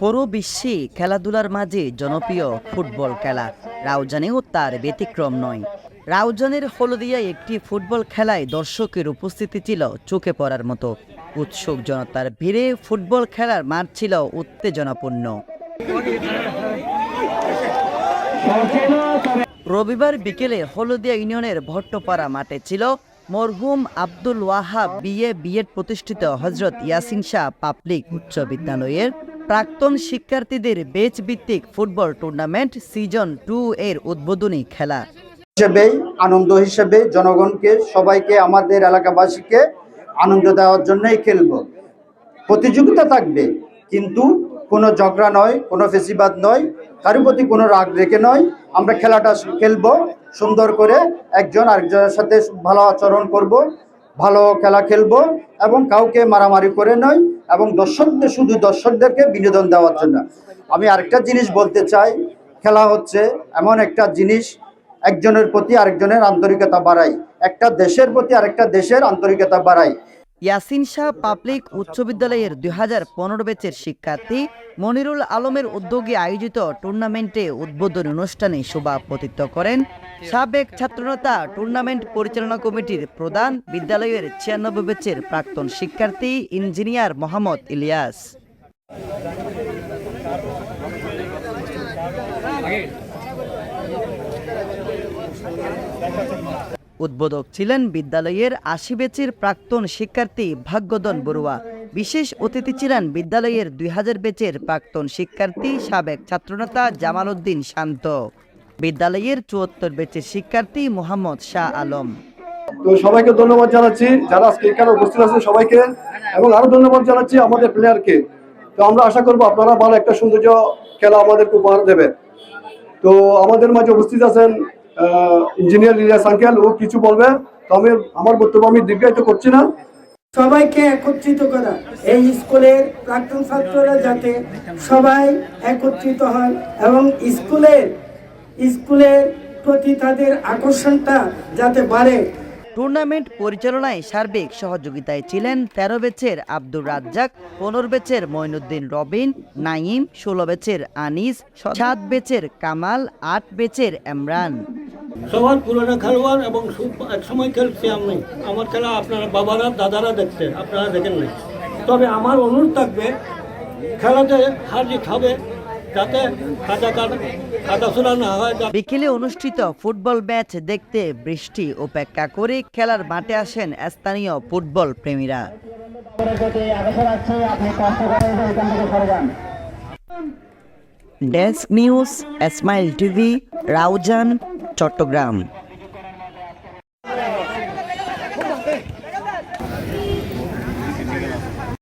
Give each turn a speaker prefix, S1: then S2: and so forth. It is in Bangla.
S1: পুরো বিশ্বে খেলাধুলার মাঝে জনপ্রিয় ফুটবল খেলা। রাউজানেও তার ব্যতিক্রম নয়। রাউজানের হলদিয়া একটি ফুটবল খেলায় দর্শকের উপস্থিতি ছিল চোখে পড়ার মতো। উৎসুক জনতার ভিড়ে ফুটবল খেলার মাঠ ছিল উত্তেজনাপূর্ণ। রবিবার বিকেলে হলদিয়া ইউনিয়নের ভট্টপাড়া মাঠে ছিল মরহুম আব্দুল ওয়াহাব বিএ বিএড প্রতিষ্ঠিত হজরত ইয়াসিন শাহ পাবলিক উচ্চ বিদ্যালয়ের প্রাক্তন শিক্ষার্থীদের বেচ ভিত্তিক ফুটবল টুর্নামেন্ট সিজন টু এর উদ্বোধনী খেলা।
S2: হিসেবেই, আনন্দ হিসেবে জনগণকে, সবাইকে, আমাদের এলাকাবাসীকে আনন্দ দেওয়ার জন্যই খেলব। প্রতিযোগিতা থাকবে, কিন্তু কোনো ঝগড়া নয়, কোনো ফেসিবাদ নয় কারোর প্রতি কোনো রাগ রেখে নয়। আমরা খেলাটা খেলব, সুন্দর করে একজন আরেকজনের সাথে ভালো আচরণ করব, ভালো খেলা খেলব এবং কাউকে মারামারি করে নয়। এবং দর্শকদের, শুধু দর্শকদেরকে বিনোদন দেওয়ার জন্য। আমি আরেকটা জিনিস বলতে চাই, খেলা হচ্ছে এমন একটা জিনিস, একজনের প্রতি আরেকজনের আন্তরিকতা বাড়ায় একটা দেশের প্রতি আরেকটা দেশের আন্তরিকতা বাড়ায়
S1: ইয়াসিন শাহ পাবলিক উচ্চ বিদ্যালয়ের দুই হাজার পনেরো ব্যাচের শিক্ষার্থী মনিরুল আলমের উদ্যোগে আয়োজিত টুর্নামেন্টে উদ্বোধনী অনুষ্ঠানে সভাপতিত্ব করেন সাবেক ছাত্রনেতা টুর্নামেন্ট পরিচালনা কমিটির প্রধান বিদ্যালয়ের ছিয়ানব্বই ব্যাচের প্রাক্তন শিক্ষার্থী ইঞ্জিনিয়ার মোহাম্মদ ইলিয়াস। উদ্বোধক ছিলেন বিদ্যালয়ের আশি বেচের প্রাক্তন শিক্ষার্থী ভাগ্যদন বড়ুয়া। বিশেষ অতিথি ছিলেন বিদ্যালয়ের দুই হাজার বেচের প্রাক্তন শিক্ষার্থী সাবেক ছাত্রনেতা জামাল উদ্দিন শান্ত। বিদ্যালয়ের চুয়াত্তর বেচের শিক্ষার্থী মোহাম্মদ শাহ আলম।
S3: তো সবাইকে ধন্যবাদ জানাচ্ছি যারা আজকে এখানে উপস্থিত আছেন সবাইকে এবং আরও ধন্যবাদ জানাচ্ছি আমাদের প্লেয়ারকে তো আমরা আশা করব আপনারা ভালো একটা সৌন্দর্য খেলা আমাদেরকে উপহার দেবেন। তো আমাদের মাঝে উপস্থিত আছেন ইঞ্জিনিয়ার ইলিয়াস আঙ্কেল ও কিছু বলবে। তো আমি আমার বক্তব্য আমি দীর্ঘায়িত করছি না।
S4: সবাইকে একত্রিত করা। এই স্কুলের প্রাক্তন ছাত্ররা যাতে সবাই একত্রিত হয় এবং স্কুলের স্কুলের প্রতি তাদের আকর্ষণটা যাতে বাড়ে।
S1: টুর্নামেন্ট পরিচালনায় সার্বিক সহযোগিতায় ছিলেন তেরো বেচের আব্দুর রাজ্জাক পনেরো বেচের মঈনুদ্দিন রবিন নাইম ষোলো বেচের আনিস সাত বেচের কামাল আট বেচের এমরান
S5: সবার পুরোনো খেলোয়াড় এবং একসময় খেলছি আমি। আমার খেলা আপনারা বাবারা দাদারা দেখছে আপনারা দেখেন নাই। তবে আমার অনুরোধ থাকবে খেলাতে হার জিত হবে
S1: বিকেলে অনুষ্ঠিত ফুটবল ম্যাচ দেখতে বৃষ্টি উপেক্ষা করে খেলার মাঠে আসেন স্থানীয় ফুটবল প্রেমীরা। Desk news এসমাইল TV, Raozan, Chittagong.